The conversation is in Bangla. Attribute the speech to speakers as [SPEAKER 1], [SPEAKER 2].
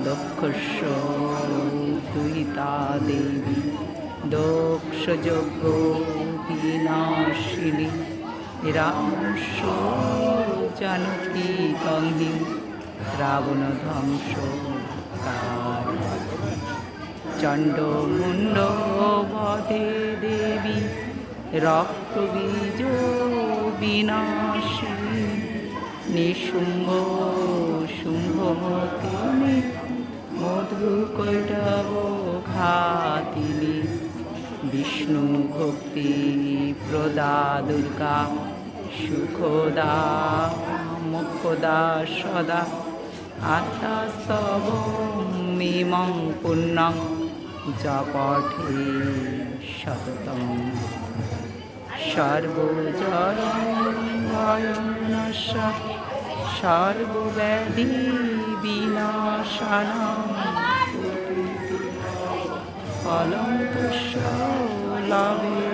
[SPEAKER 1] দক্ষস্য দুহিতা দেবী দক্ষযজ্ঞ বিনাশিনী রামস্য জানকী গন্ধি রাবণ ধ্বংস চণ্ড মুণ্ড বধে দেবী রক্তবীজ বিনাশিনী নিশুম্ভ শুম্ভমতিনি মধু কৈটব ঘাতিনি বিষ্ণু ভক্তি প্রদা দুর্গা, সুখদা মুখদা সদা। আত্মাস্তব মিমং পুণ্যং, জপঠে সততম। সর্বজর ভয়নশ সর্বব্যাধি বিনাশান ফলং তুষ্য লাভে